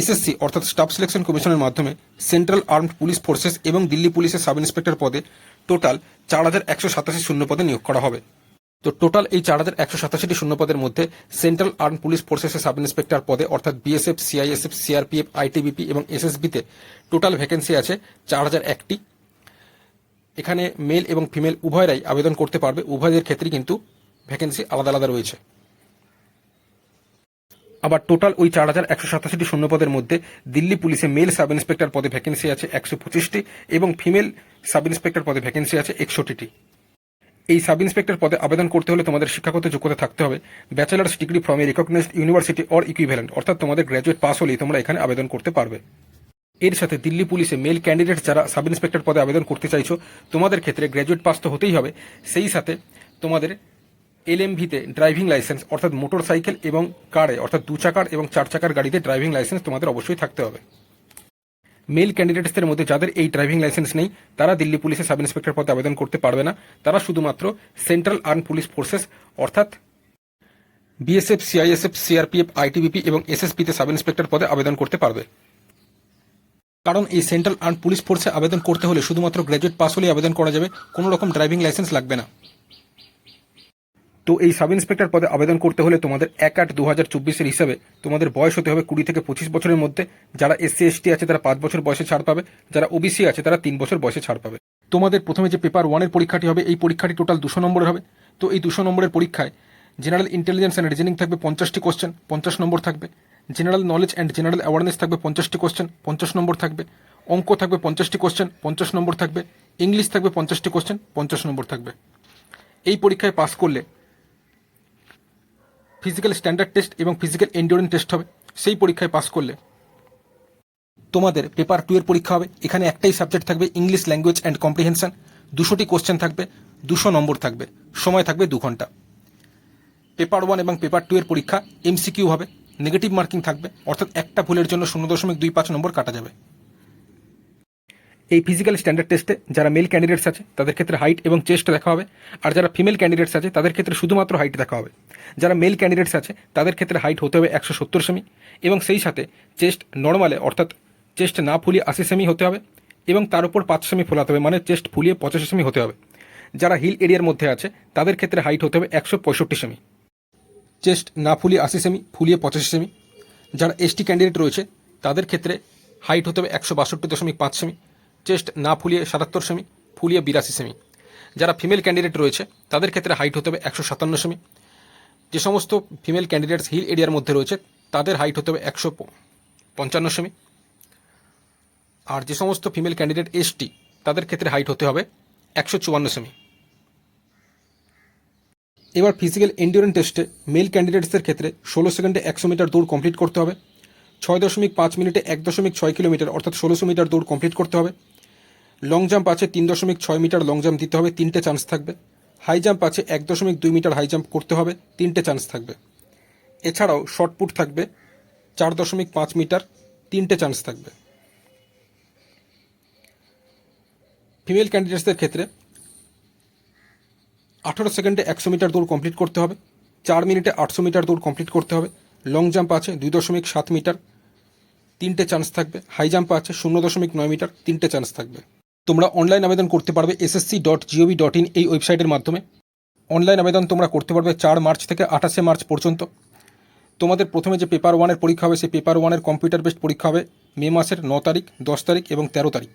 SSC, অর্থাৎ staff selection কমিশনের মাধ্যমে সেন্ট্রাল আর্মড পুলিশ ফোর্সেস এবং দিল্লি পুলিশের সাব ইন্সপেক্টর পদে টোটাল চার হাজার একশো সাতাশি শূন্য পদে নিয়োগ করা হবে। তো টোটাল এই চার হাজার একশো সাতাশিটি শূন্য পদের মধ্যে সেন্ট্রাল আর্ম পুলিশ ফোর্সেসের সাব ইন্সপেক্টর পদে, অর্থাৎ বিএসএফ, সিআইএসএফ, সিআরপিএফ, আইটিবিপি এবং এসএসবিতে টোটাল ভ্যাকেন্সি আছে চার হাজার একটি। এখানে মেল এবং ফিমেল উভয়রাই আবেদন করতে পারবে। উভয়ের ক্ষেত্রে কিন্তু ভ্যাকেন্সি আলাদা আলাদা রয়েছে। আবার টোটাল ওই চার হাজার একশো সাতাশিটি শূন্যপদের মধ্যে দিল্লি পুলিশে মেল সাব ইন্সপেক্টর পদে ভ্যাকেন্সি আছে একশো পঁচিশটি এবং ফিমেল সাব ইন্সপেক্টর পদে ভ্যাকেন্সি আছে একষট্টিটি। এই সাব ইন্সপেক্টর পদে আবেদন করতে হলে তোমাদের শিক্ষাগত যোগ্যতা থাকতে হবে। Bachelors degree from a recognised university or equivalent অর্থাৎ তোমাদের গ্র্যাজুয়েট পাস হলেই তোমরা এখানে আবেদন করতে পারবে। এর সাথে দিল্লি পুলিশে মেল ক্যান্ডিডেট যারা সাব ইন্সপেক্টর পদে আবেদন করতে চাইছো, তোমাদের ক্ষেত্রে গ্র্যাজুয়েট পাস তো হতেই হবে। সেই সাথে তোমাদের এলএমভিতে ড্রাইভিং লাইসেন্স, অর্থাৎ মোটর সাইকেল এবং কারে, অর্থাৎ দু চাকার এবং চার চাকার গাড়িতে ড্রাইভিং লাইসেন্স তোমাদের অবশ্যই থাকতে হবে। মেল ক্যান্ডিডেটসদের মধ্যে যাদের এই ড্রাইভিং লাইসেন্স নেই, তারা দিল্লি পুলিশে সাব ইন্সপেক্টর পদে আবেদন করতে পারবে না। তারা শুধুমাত্র সেন্ট্রাল আর্ম পুলিশ ফোর্সেস, অর্থাৎ বিএসএফ, সিআইএসএফ, সিআরপিএফ, আইটিবিপি এবং এসএসপিতে সাব ইন্সপেক্টর পদে আবেদন করতে পারবে। কারণ এই সেন্ট্রাল আর্ম পুলিশ ফোর্সে আবেদন করতে হলে শুধুমাত্র গ্র্যাজুয়েট পাস হলেই আবেদন করা যাবে, কোনো রকম ড্রাইভিং লাইসেন্স লাগবে না। তো এই সাব ইন্সপেক্টর পদে আবেদন করতে হলে তোমাদের এক আট দু হাজার চব্বিশের হিসাবে তোমাদের বয়স হতে হবে কুড়ি থেকে পঁচিশ বছরের মধ্যে। যারা এসসি, এসটি আছে তারা পাঁচ বছর বয়সে ছাড় পাবে। যারা ওবিসি আছে তারা তিন বছর বয়সে ছাড় পাবে। তোমাদের প্রথমে যে পেপার ওয়ানের পরীক্ষাটি হবে, এই পরীক্ষাটি টোটাল দুশো নম্বরের হবে। তো এই দুশো নম্বরের পরীক্ষায় জেনারেল ইন্টেলিজেন্স অ্যান্ড রিজনিং থাকবে পঞ্চাশটি কোশ্চেন, পঞ্চাশ নম্বর থাকবে। General knowledge and general awareness থাকবে পঞ্চাশটি কোশ্চেন, পঞ্চাশ নম্বর থাকবে। অঙ্ক থাকবে পঞ্চাশটি কোশ্চেন, পঞ্চাশ নম্বর থাকবে। ইংলিশ থাকবে পঞ্চাশটি কোশ্চেন, পঞ্চাশ নম্বর থাকবে। এই পরীক্ষায় পাস করলে ফিজিক্যাল স্ট্যান্ডার্ড টেস্ট এবং ফিজিক্যাল এন্ডিওরেন্স টেস্ট হবে। সেই পরীক্ষায় পাস করলে তোমাদের পেপার টু এর পরীক্ষা হবে। এখানে একটাই সাবজেক্ট থাকবে ইংলিশ ল্যাঙ্গুয়েজ অ্যান্ড কম্প্রিহেনশন দুশোটি কোশ্চেন থাকবে, দুশো নম্বর থাকবে। সময় থাকবে দু ঘণ্টা। পেপার ওয়ান এবং পেপার টু এর পরীক্ষা এমসিকিউ হবে। নেগেটিভ মার্কিং থাকবে, অর্থাৎ একটা ভুলের জন্য শূন্য দশমিক দুই পাঁচ নম্বর কাটা যাবে। এই ফিজিক্যাল স্ট্যান্ডার্ড টেস্টে যারা মেল ক্যান্ডিডেটস আছে, তাদের ক্ষেত্রে হাইট এবং চেস্ট দেখা হবে। আর যারা ফিমেল ক্যান্ডিডেটস আছে, তাদের ক্ষেত্রে শুধুমাত্র হাইট দেখা হবে। যারা মেল ক্যান্ডিডেটস আছে, তাদের ক্ষেত্রে হাইট হতে হবে একশো সত্তর সেমি এবং সেই সাথে চেস্ট নর্মালে অর্থাৎ চেস্ট না ফুলিয়ে আশি সেমি হতে হবে এবং তার উপর পাঁচ সেমি ফোলাতে হবে মানে চেস্ট ফুলিয়ে পঁচাশি সেমি হতে হবে। যারা হিল এরিয়ার মধ্যে আছে, তাদের ক্ষেত্রে হাইট হতে হবে একশো পঁয়ষট্টি সেমি চেস্ট না ফুলিয়ে আশি সেমি ফুলিয়ে পঁচাশি সেমি যারা এসটি ক্যান্ডিডেট রয়েছে, তাদের ক্ষেত্রে হাইট হতে হবে একশো বাষট্টি দশমিক পাঁচ সেমি চেস্ট না ফুলিয়ে সাতাত্তর সেমি, ফুলিয়ে বিরাশি সেমি। যারা ফিমেল ক্যান্ডিডেট রয়েছে, তাদের ক্ষেত্রে হাইট হতে হবে একশো সাতান্ন সেমি। যে সমস্ত ফিমেল ক্যান্ডিডেটস হিল এরিয়ার মধ্যে রয়েছে, তাদের হাইট হতে হবে একশো পঞ্চান্ন সেমি। আর যে সমস্ত ফিমেল ক্যান্ডিডেট এসটি, তাদের ক্ষেত্রে হাইট হতে হবে একশো চুয়ান্ন সেমি। এবার ফিজিক্যাল এন্ডিওরেন্স টেস্টে মেল ক্যান্ডিডেটসদের ক্ষেত্রে ষোলো সেকেন্ডে একশো মিটার দৌড় কমপ্লিট করতে হবে, ছয় দশমিক পাঁচ মিনিটে এক দশমিক ছয় কিলোমিটার অর্থাৎ ষোলোশো মিটার দৌড় কমপ্লিট করতে হবে লং জাম্প আছে তিন দশমিক ছয় মিটার লং জাম্প দিতে হবে, তিনটে চান্স থাকবে। হাই জাম্প আছে এক দশমিক দুই মিটার হাই জাম্প করতে হবে, তিনটে চান্স থাকবে। এছাড়াও শর্ট পুট থাকবে, চার দশমিক পাঁচ মিটার, তিনটে চান্স থাকবে। ফিমেল ক্যান্ডিডেটসদের ক্ষেত্রে আঠারো সেকেন্ডে একশো মিটার দৌড় কমপ্লিট করতে হবে, চার মিনিটে আটশো মিটার দৌড় কমপ্লিট করতে হবে। লং জাম্প আছে দুই দশমিক সাত মিটার, তিনটে চান্স থাকবে। হাই জাম্প আছে শূন্য দশমিক নয় মিটার, তিনটে চান্স থাকবে। তোমরা অনলাইন আবেদন করতে পারবে SSC dot GOV dot in এই ওয়েবসাইটের মাধ্যমে। অনলাইন আবেদন তোমরা করতে পারবে চার মার্চ থেকে আঠাশে মার্চ পর্যন্ত। তোমাদের প্রথমে যে পেপার ওয়ানের পরীক্ষা হবে, সেই পেপার ওয়ানের কম্পিউটার বেসড পরীক্ষা হবে মে মাসের ন তারিখ, দশ তারিখ এবং তেরো তারিখ।